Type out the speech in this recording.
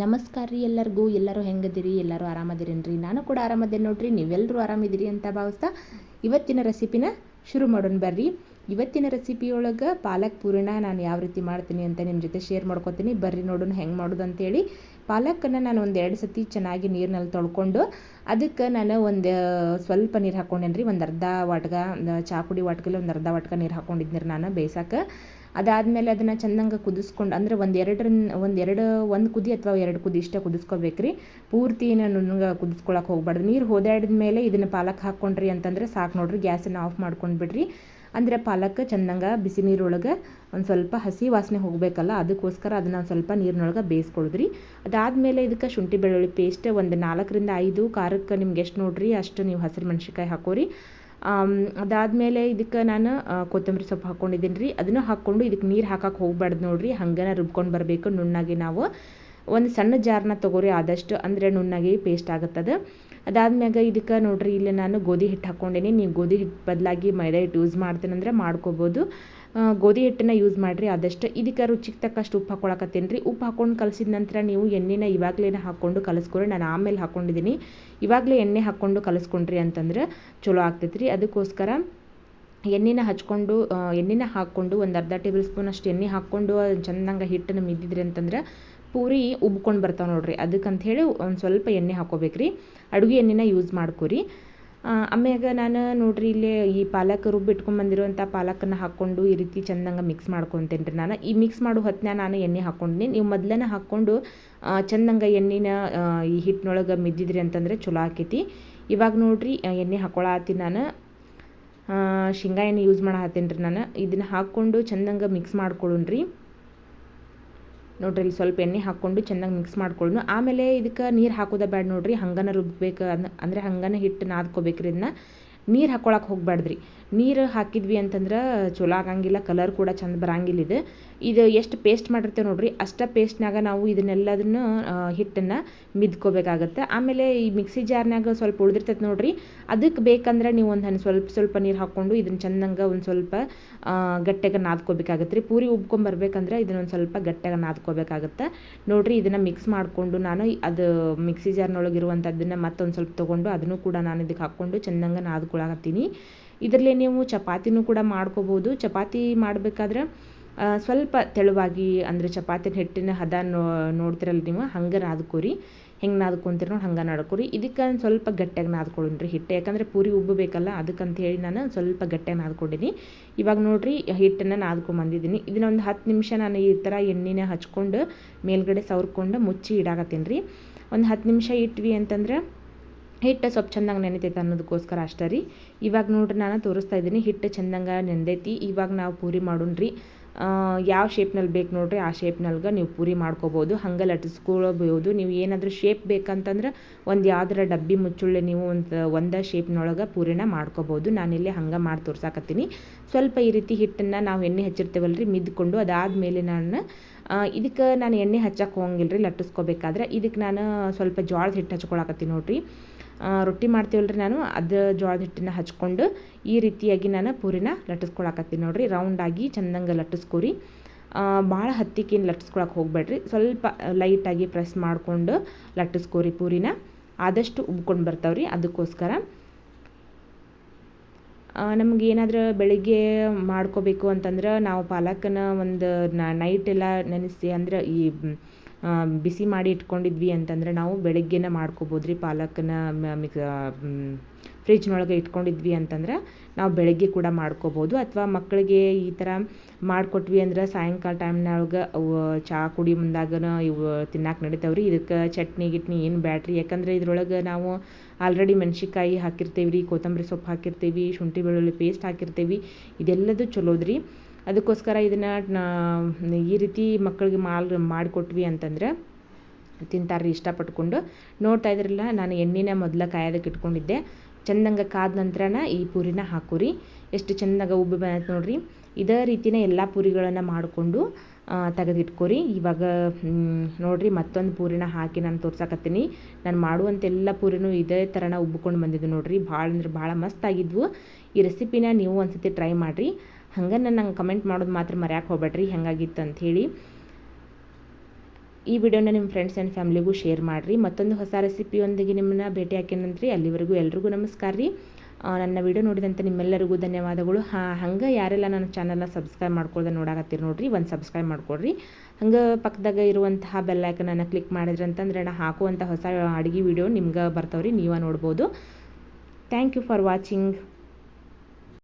ನಮಸ್ಕಾರ ರೀ ಎಲ್ಲರಿಗೂ. ಎಲ್ಲರೂ ಹೆಂಗದಿರಿ? ಎಲ್ಲರೂ ಆರಾಮದಿರೇನ್ರಿ? ನಾನು ಕೂಡ ಆರಾಮದೇನೆ ನೋಡ್ರಿ. ನೀವೆಲ್ಲರೂ ಆರಾಮಿದ್ದೀರಿ ಅಂತ ಭಾವಿಸ್ತಾ ಇವತ್ತಿನ ರೆಸಿಪಿನ ಶುರು ಮಾಡೋಣ ಬರ್ರಿ. ಇವತ್ತಿನ ರೆಸಿಪಿಯೊಳಗೆ ಪಾಲಕ್ ಪೂರಿನ ನಾನು ಯಾವ ರೀತಿ ಮಾಡ್ತೀನಿ ಅಂತ ನಿಮ್ಮ ಜೊತೆ ಶೇರ್ ಮಾಡ್ಕೊತೀನಿ. ಬರ್ರಿ ನೋಡೋಣ ಹೆಂಗೆ ಮಾಡೋದು ಅಂತೇಳಿ ಪಾಲಕನ್ನು ನಾನು ಒಂದು ಎರಡು ಸತಿ ಚೆನ್ನಾಗಿ ನೀರಿನಲ್ಲಿ ತೊಳ್ಕೊಂಡು ಅದಕ್ಕೆ ನಾನು ಒಂದು ಸ್ವಲ್ಪ ನೀರು ಹಾಕ್ಕೊಂಡೇನಿ ರೀ ಒಂದು ಅರ್ಧ ವಾಟ್ಗ ಚಾಪುಡಿ ವಾಟ್ಗಲ್ಲಿ ಒಂದು ಅರ್ಧ ವಾಟ್ಗ ನೀರು ಹಾಕ್ಕೊಂಡಿದ್ದೀನಿ ನಾನು ಬೇಯಿಸಕ್ಕೆ ಅದಾದಮೇಲೆ ಅದನ್ನು ಚೆಂದಂಗೆ ಕುದಿಸ್ಕೊಂಡು, ಅಂದರೆ ಒಂದು ಎರಡರ ಒಂದು ಎರಡು, ಒಂದು ಕುದಿ ಅಥವಾ ಎರಡು ಕುದಿ ಇಷ್ಟ ಕುದಿಸ್ಕೋಬೇಕು ರೀ ಪೂರ್ತಿ ನುಣ್ಣಗೆ ಕುದಿಸ್ಕೊಳಕ್ಕೆ ಹೋಗ್ಬಾರ್ದು. ನೀರು ಹೋದಾಡಿದ ಮೇಲೆ ಇದನ್ನು ಪಾಲಕ್ ಹಾಕ್ಕೊಂಡ್ರಿ ಅಂತಂದ್ರೆ ಸಾಕು ನೋಡ್ರಿ, ಗ್ಯಾಸನ್ನು ಆಫ್ ಮಾಡ್ಕೊಂಡ್ಬಿಡ್ರಿ. ಅಂದರೆ ಪಾಲಕ್ ಚೆಂದಂಗೆ ಬಿಸಿ ನೀರೊಳಗೆ ಒಂದು ಸ್ವಲ್ಪ ಹಸಿ ವಾಸನೆ ಹೋಗಬೇಕಲ್ಲ, ಅದಕ್ಕೋಸ್ಕರ ಅದನ್ನು ಒಂದು ಸ್ವಲ್ಪ ನೀರಿನೊಳಗೆ ಬೇಯಿಸ್ಕೊಳಿದ್ರಿ. ಅದಾದಮೇಲೆ ಇದಕ್ಕೆ ಶುಂಠಿ ಬೆಳ್ಳುಳ್ಳಿ ಪೇಸ್ಟ್ ಒಂದು ನಾಲ್ಕರಿಂದ ಐದು, ಖಾರಕ್ಕೆ ನಿಮ್ಗೆ ಎಷ್ಟು ನೋಡ್ರಿ, ಅಷ್ಟು ನೀವು ಹಸಿರು ಮೆಣ್ಸಿನ್ಕಾಯಿ ಹಾಕೋರಿ. ಅದಾದಮೇಲೆ ಇದಕ್ಕೆ ನಾನು ಕೊತ್ತಂಬರಿ ಸೊಪ್ಪು ಹಾಕ್ಕೊಂಡಿದ್ದೀನಿ ರೀ. ಅದನ್ನು ಹಾಕ್ಕೊಂಡು ಇದಕ್ಕೆ ನೀರು ಹಾಕಕ್ಕೆ ಹೋಗ್ಬಾರ್ದು ನೋಡಿರಿ. ಹಂಗನ ರುಬ್ಕೊಂಡು ಬರಬೇಕು. ನುಣ್ಣಾಗಿ ನಾವು ಒಂದು ಸಣ್ಣ ಜಾರನ್ನ ತೊಗೋರಿ ಆದಷ್ಟು. ಅಂದರೆ ನುಣ್ಣಾಗಿ ಪೇಸ್ಟ್ ಆಗುತ್ತದೆ. ಅದಾದ್ಮ್ಯಾಗ ಇದಕ್ಕೆ ನೋಡಿರಿ, ಇಲ್ಲಿ ನಾನು ಗೋಧಿ ಹಿಟ್ಟು ಹಾಕ್ಕೊಂಡೇನಿ ನೀವು ಗೋಧಿ ಹಿಟ್ಟು ಬದಲಾಗಿ ಮೈದಾ ಹಿಟ್ಟು ಯೂಸ್ ಮಾಡ್ತೀನಂದ್ರೆ ಮಾಡ್ಕೋಬೋದು. ಗೋಧಿ ಹಿಟ್ಟನ್ನು ಯೂಸ್ ಮಾಡಿರಿ, ಆದಷ್ಟು ಇದಕ್ಕೆ ರುಚಿಗೆ ತಕ್ಕಷ್ಟು ಉಪ್ಪು ಹಾಕೊಳಕತ್ತೀನಿ ರೀ. ಉಪ್ಪು ಹಾಕೊಂಡು ಕಲಸಿದ ನಂತರ ನೀವು ಎಣ್ಣೆನ ಇವಾಗಲೇ ಹಾಕ್ಕೊಂಡು ಕಲಸ್ಕೊರಿ. ನಾನು ಆಮೇಲೆ ಹಾಕ್ಕೊಂಡಿದ್ದೀನಿ ಇವಾಗಲೇ ಎಣ್ಣೆ ಹಾಕ್ಕೊಂಡು ಕಲಸ್ಕೊಂಡ್ರಿ ಅಂತಂದ್ರೆ ಚಲೋ ಆಗ್ತೈತೆ ರೀ ಅದಕ್ಕೋಸ್ಕರ ಎಣ್ಣೆನ ಹಚ್ಕೊಂಡು ಎಣ್ಣೆನ ಹಾಕ್ಕೊಂಡು ಒಂದು ಅರ್ಧ ಟೇಬಲ್ ಸ್ಪೂನ್ ಅಷ್ಟು ಎಣ್ಣೆ ಹಾಕ್ಕೊಂಡು ಚೆಂದಂಗೆ ಹಿಟ್ಟನ್ನು ಮಿದ್ದಿದ್ರಿ ಅಂತಂದ್ರೆ ಪೂರಿ ಉಬ್ಕೊಂಡು ಬರ್ತಾವೆ ನೋಡಿರಿ. ಅದಕ್ಕಂಥೇಳಿ ಒಂದು ಸ್ವಲ್ಪ ಎಣ್ಣೆ ಹಾಕೋಬೇಕ್ರಿ. ಅಡುಗೆ ಎಣ್ಣೆನ ಯೂಸ್ ಮಾಡ್ಕೊರಿ. ಆಮ್ಯಾಗ ನಾನು ನೋಡ್ರಿ ಇಲ್ಲಿ ಈ ಪಾಲಕ್ ರುಬ್ಬಿಟ್ಕೊಂಬಂದಿರುವಂಥ ಪಾಲಕನ್ನು ಹಾಕ್ಕೊಂಡು ಈ ರೀತಿ ಚೆಂದಂಗೆ ಮಿಕ್ಸ್ ಮಾಡ್ಕೊತೇನೆ ರೀ ನಾನು. ಈ ಮಿಕ್ಸ್ ಮಾಡೋ ಹೊತ್ತಿನ ನಾನು ಎಣ್ಣೆ ಹಾಕ್ಕೊಂಡಿನಿ ನೀವು ಮೊದಲನೇ ಹಾಕ್ಕೊಂಡು ಚೆಂದಂಗೆ ಎಣ್ಣೆನ ಈ ಹಿಟ್ಟಿನೊಳಗೆ ಮಿದ್ದಿದ್ರಿ ಅಂತಂದರೆ ಚಲೋ ಆಕೈತಿ. ಇವಾಗ ನೋಡ್ರಿ ಎಣ್ಣೆ ಹಾಕ್ಕೊಳತ್ತೀನಿ ನಾನು. ಶೇಂಗಾ ಎಣ್ಣೆ ಯೂಸ್ ಮಾಡತ್ತೀನಿ ರೀ ನಾನು. ಇದನ್ನು ಹಾಕ್ಕೊಂಡು ಚೆಂದಂಗೆ ಮಿಕ್ಸ್ ಮಾಡ್ಕೊಳ್ಳೋಣ್ರಿ ನೋಡ್ರಿ ಇಲ್ಲಿ ಸ್ವಲ್ಪ ಎಣ್ಣೆ ಹಾಕ್ಕೊಂಡು ಚೆನ್ನಾಗಿ ಮಿಕ್ಸ್ ಮಾಡ್ಕೊಳ್ಳೋಣ. ಆಮೇಲೆ ಇದಕ್ಕೆ ನೀರು ಹಾಕೋದ ಬೇಡ ನೋಡ್ರಿ, ಹಂಗನ ರುಬ್ಬೇಕು ಅಂದರೆ ಹಂಗನ ಹಿಟ್ಟು ನಾದ್ಕೋಬೇಕ್ರಿ ಇದನ್ನ. ನೀರು ಹಾಕ್ಕೊಳಕ್ಕೆ ಹೋಗ್ಬಾರ್ದ್ರಿ ನೀರು ಹಾಕಿದ್ವಿ ಅಂತಂದ್ರೆ ಚಲೋ ಆಗಂಗಿಲ್ಲ ಕಲರ್ ಕೂಡ ಚಂದ ಬರಂಗಿಲ್ಲ ಇದು. ಇದು ಎಷ್ಟು ಪೇಸ್ಟ್ ಮಾಡಿರ್ತೇವೆ ನೋಡಿರಿ, ಅಷ್ಟ ಪೇಸ್ಟ್ನಾಗ ನಾವು ಇದನ್ನೆಲ್ಲದನ್ನು ಹಿಟ್ಟನ್ನು ಮಿದ್ಕೋಬೇಕಾಗತ್ತೆ. ಆಮೇಲೆ ಈ ಮಿಕ್ಸಿ ಜಾರ್ನಾಗ ಸ್ವಲ್ಪ ಉಳಿದಿರ್ತೈತೆ ನೋಡಿರಿ ಅದಕ್ಕೆ ಬೇಕಂದ್ರೆ ನೀವು ಒಂದು ಸ್ವಲ್ಪ ಸ್ವಲ್ಪ ನೀರು ಹಾಕ್ಕೊಂಡು ಇದನ್ನು ಚೆಂದಂಗೆ ಒಂದು ಸ್ವಲ್ಪ ಗಟ್ಟೆಗೆ ನಾದ್ಕೋಬೇಕಾಗತ್ತೆ ರೀ ಪೂರಿ ಉಬ್ಕೊಂಬರ್ಬೇಕಂದ್ರೆ ಇದನ್ನ ಒಂದು ಸ್ವಲ್ಪ ಗಟ್ಟೆಗೆ ನಾದ್ಕೋಬೇಕಾಗತ್ತೆ. ನೋಡಿರಿ ಇದನ್ನು ಮಿಕ್ಸ್ ಮಾಡಿಕೊಂಡು ನಾನು ಅದು ಮಿಕ್ಸಿ ಜಾರ್ನೊಳಗಿರುವಂಥದ್ದನ್ನು ಮತ್ತೊಂದು ಸ್ವಲ್ಪ ತೊಗೊಂಡು ಅದನ್ನು ಕೂಡ ನಾನು ಇದಕ್ಕೆ ಹಾಕ್ಕೊಂಡು ಚೆಂದಂಗೆ ನಾದ್ಕೊಳಕತ್ತೀನಿ. ಇದರಲ್ಲಿ ನೀವು ಚಪಾತಿನೂ ಕೂಡ ಮಾಡ್ಕೋಬೋದು. ಚಪಾತಿ ಮಾಡಬೇಕಾದ್ರೆ ಸ್ವಲ್ಪ ತೆಳುವಾಗಿ, ಅಂದರೆ ಚಪಾತಿನ ಹಿಟ್ಟಿನ ಹದ ನೋಡ್ತಿರಲ್ಲ ನೀವು, ಹಂಗೆ ನಾದ್ಕೋರಿ. ಹೆಂಗೆ ನಾದ್ಕೊಂತೀರಿ ನೋಡಿ ಹಂಗೆ ನಾದ್ಕೋರಿ. ಇದಕ್ಕೆ ಸ್ವಲ್ಪ ಗಟ್ಟಿಯಾಗಿ ನಾದ್ಕೊಳ್ಳೋಣ್ರಿ ಹಿಟ್ಟು. ಯಾಕಂದರೆ ಪೂರಿ ಉಬ್ಬಬೇಕಲ್ಲ ಅದಕ್ಕಂಥೇಳಿ ನಾನು ಸ್ವಲ್ಪ ಗಟ್ಟಿಯಾಗಿ ನಾದ್ಕೊಂಡಿನಿ ಇವಾಗ ನೋಡಿರಿ, ಹಿಟ್ಟನ್ನು ನಾದ್ಕೊಂಬಂದಿದ್ದೀನಿ ಇದನ್ನ ಒಂದು ಹತ್ತು ನಿಮಿಷ ನಾನು ಈ ಥರ ಎಣ್ಣೆನ ಹಚ್ಕೊಂಡು, ಮೇಲ್ಗಡೆ ಸವರ್ಕೊಂಡು ಮುಚ್ಚಿ ಇಡಾಕತ್ತೀನಿ ರೀ. ಒಂದು ಹತ್ತು ನಿಮಿಷ ಇಟ್ವಿ ಅಂತಂದ್ರೆ ಹಿಟ್ಟು ಸ್ವಲ್ಪ ಚೆಂದಂಗೆ ನೆನೆತೈತೆ ಅನ್ನೋದಕ್ಕೋಸ್ಕರ ಅಷ್ಟೇ ರೀ. ಇವಾಗ ನೋಡ್ರಿ ನಾನು ತೋರಿಸ್ತಾ ಇದ್ದೀನಿ, ಹಿಟ್ಟು ಚೆಂದಂಗೆ ನೆಂದೈತಿ. ಇವಾಗ ನಾವು ಪೂರಿ ಮಾಡೋಣ್ರಿ ಯಾವ ಶೇಪ್ನಲ್ಲಿ ಬೇಕು ನೋಡ್ರಿ, ಆ ಶೇಪ್ನಲ್ಗೆ ನೀವು ಪೂರಿ ಮಾಡ್ಕೋಬೋದು. ಹಂಗೆ ಲಟ್ಟಿಸ್ಕೊಳ್ಬೋದು ನೀವು ಏನಾದರೂ ಶೇಪ್ ಬೇಕಂತಂದ್ರೆ ಒಂದು ಯಾವ್ದಾರ ಡಬ್ಬಿ ಮುಚ್ಚುಳ್ಳೆ ನೀವು ಒಂದು ಒಂದು ಶೇಪ್ನೊಳಗೆ ಪೂರಿನ ಮಾಡ್ಕೋಬೋದು. ನಾನಿಲ್ಲಿ ಹಂಗೆ ಮಾಡಿ ತೋರ್ಸಾಕತ್ತೀನಿ. ಸ್ವಲ್ಪ ಈ ರೀತಿ ಹಿಟ್ಟನ್ನು ನಾವು ಎಣ್ಣೆ ಹಚ್ಚಿರ್ತೇವಲ್ಲ ರೀ ಮಿದ್ಕೊಂಡು ಅದಾದಮೇಲೆ ನಾನು ಇದಕ್ಕೆ ನಾನು ಎಣ್ಣೆ ಹಚ್ಚಕ್ಕೆ ಹೋಗಂಗಿಲ್ಲ ರೀ ಲಟ್ಟಿಸ್ಕೋಬೇಕಾದ್ರೆ. ಇದಕ್ಕೆ ನಾನು ಸ್ವಲ್ಪ ಜೋಳದ ಹಿಟ್ಟು ಹಚ್ಕೊಳಕತ್ತೀನಿ ನೋಡಿರಿ. ರೊಟ್ಟಿ ಮಾಡ್ತೀವಲ್ಲ ನಾನು. ಅದು ಜೋಳದ ಹಿಟ್ಟನ್ನ ಹಚ್ಕೊಂಡು ಈ ರೀತಿಯಾಗಿ ನಾನು ಪೂರಿನ ಲಟ್ಟಿಸ್ಕೊಳಕತ್ತೀನಿ ನೋಡಿರಿ. ರೌಂಡಾಗಿ ಚೆಂದಂಗೆ ಲಟ್ಟಿಸ್ಕೊರಿ. ಭಾಳ ಹತ್ತಿಕ್ಕೇನು ಲಟ್ಟಿಸ್ಕೊಳಕ್ಕೆ ಹೋಗಬೇಡ್ರಿ. ಸ್ವಲ್ಪ ಲೈಟಾಗಿ ಪ್ರೆಸ್ ಮಾಡಿಕೊಂಡು ಲಟ್ಟಿಸ್ಕೋರಿ ಪೂರಿನ. ಆದಷ್ಟು ಉಬ್ಕೊಂಡು ಬರ್ತಾವ್ರಿ. ಅದಕ್ಕೋಸ್ಕರ ನಮ್ಗೆ ಏನಾದರೂ ಬೆಳಿಗ್ಗೆ ಮಾಡ್ಕೋಬೇಕು ಅಂತಂದ್ರೆ ನಾವು ಪಾಲಕನ ಒಂದು ನೈಟ್ ಎಲ್ಲ ನೆನೆಸಿ ಅಂದ್ರೆ ಈ ಬಿಸಿ ಮಾಡಿ ಇಟ್ಕೊಂಡಿದ್ವಿ ಅಂತಂದರೆ ನಾವು ಬೆಳಗ್ಗೆನೇ ಮಾಡ್ಕೋಬೋದು ರೀ ಪಾಲಕನ ಮಿಕ್ ಫ್ರಿಜ್ನೊಳಗೆ ಇಟ್ಕೊಂಡಿದ್ವಿ ಅಂತಂದ್ರೆ ನಾವು ಬೆಳಗ್ಗೆ ಕೂಡ ಮಾಡ್ಕೋಬೋದು. ಅಥವಾ ಮಕ್ಕಳಿಗೆ ಈ ಥರ ಮಾಡಿಕೊಟ್ವಿ ಅಂದ್ರೆ ಸಾಯಂಕಾಲ ಟೈಮ್ನೊಳಗೆ ಅವು ಚಹಾ ಕುಡಿ ಮುಂದಾಗನ ಇವು ತಿನ್ನಕ್ಕೆ ರೀ ಇದಕ್ಕೆ ಚಟ್ನಿ, ಗಿಟ್ನಿ ಏನು ಬ್ಯಾಟ್ರಿ ಯಾಕಂದರೆ ಇದ್ರೊಳಗೆ ನಾವು ಆಲ್ರೆಡಿ ಮೆಣ್ಸಿನ್ಕಾಯಿ ಹಾಕಿರ್ತೀವಿ ರೀ ಕೊತ್ತಂಬರಿ ಸೊಪ್ಪು ಹಾಕಿರ್ತೀವಿ, ಶುಂಠಿ ಬೆಳ್ಳುಳ್ಳಿ ಪೇಸ್ಟ್ ಹಾಕಿರ್ತೀವಿ. ಇದೆಲ್ಲದು ಚಲೋದ್ರಿ. ಅದಕ್ಕೋಸ್ಕರ ಇದನ್ನು ಈ ರೀತಿ ಮಕ್ಕಳಿಗೆ ಮಾಲ್ ಮಾಡಿಕೊಟ್ವಿ ಅಂತಂದ್ರೆ ತಿಂತಾರೆ ಇಷ್ಟಪಟ್ಕೊಂಡು. ನೋಡ್ತಾ ಇದ್ರಲ್ಲ, ನಾನು ಎಣ್ಣೆನ ಮೊದಲ ಕಾಯೋದಕ್ಕೆ ಇಟ್ಕೊಂಡಿದ್ದೆ. ಚೆಂದಂಗೆ ಕಾದ ನಂತರನ ಈ ಪೂರಿನ ಹಾಕೋರಿ. ಎಷ್ಟು ಚೆಂದಾಗ ಉಬ್ಬಿ ಬಂತು ನೋಡ್ರಿ. ಇದೇ ರೀತಿನ ಎಲ್ಲ ಪೂರಿಗಳನ್ನು ಮಾಡಿಕೊಂಡು ತೆಗೆದಿಟ್ಕೋರಿ. ಇವಾಗ ನೋಡಿರಿ ಮತ್ತೊಂದು ಪೂರಿನ ಹಾಕಿ ನಾನು ತೋರ್ಸಕತ್ತೀನಿ. ನಾನು ಮಾಡುವಂಥ ಎಲ್ಲ ಪೂರಿನೂ ಇದೇ ಥರನ ಉಬ್ಬಿಕೊಂಡು ಬಂದಿದ್ದು ನೋಡಿರಿ. ಭಾಳ ಅಂದ್ರೆ ಭಾಳ ಮಸ್ತಾಗಿದ್ವು ಈ ರೆಸಿಪಿನ ನೀವು ಒಂದ್ಸತಿ ಟ್ರೈ ಮಾಡಿರಿ. ಹಂಗೆ ನಂಗೆ ಕಮೆಂಟ್ ಮಾಡೋದು ಮಾತ್ರ ಮರ್ಯಾಕೆ ಹೋಗ್ಬೇಡ್ರಿ, ಹೆಂಗಾಗಿತ್ತು ಅಂಥೇಳಿ ಈ ವಿಡಿಯೋನ ನಿಮ್ಮ ಫ್ರೆಂಡ್ಸ್ ಆ್ಯಂಡ್ ಫ್ಯಾಮಿಲಿಗೂ ಶೇರ್ ಮಾಡಿರಿ. ಮತ್ತೊಂದು ಹೊಸ ರೆಸಿಪಿಯೊಂದಿಗೆ ನಿಮ್ಮನ್ನ ಭೇಟಿ ಹಾಕೇನಂತ್ರಿ ಅಲ್ಲಿವರೆಗೂ ಎಲ್ರಿಗೂ ನಮಸ್ಕಾರ ರೀ. ನನ್ನ ವಿಡಿಯೋ ನೋಡಿದಂಥ ನಿಮ್ಮೆಲ್ಲರಿಗೂ ಧನ್ಯವಾದಗಳು. ಹಾಂ, ಹಂಗೆ ಯಾರೆಲ್ಲ ನನ್ನ ಚಾನಲ್ನ ಸಬ್ಸ್ಕ್ರೈಬ್ ಮಾಡ್ಕೊಳ್ದೆ ನೋಡಾಕತ್ತೀರಿ ನೋಡಿರಿ, ಒಂದು ಸಬ್ಸ್ಕ್ರೈಬ್ ಮಾಡ್ಕೊಡ್ರಿ. ಹಂಗೆ ಪಕ್ಕದಾಗ ಇರುವಂತಹ ಬೆಲ್ ಐಕನನ್ನು ಕ್ಲಿಕ್ ಮಾಡಿದ್ರಿ ಅಂತಂದ್ರೆ ನಾ ಹಾಕುವಂಥ ಹೊಸ ಅಡುಗೆ ವಿಡಿಯೋ ನಿಮ್ಗೆ ಬರ್ತವ್ರಿ, ನೀವೇ ನೋಡ್ಬೋದು. Thank you for watching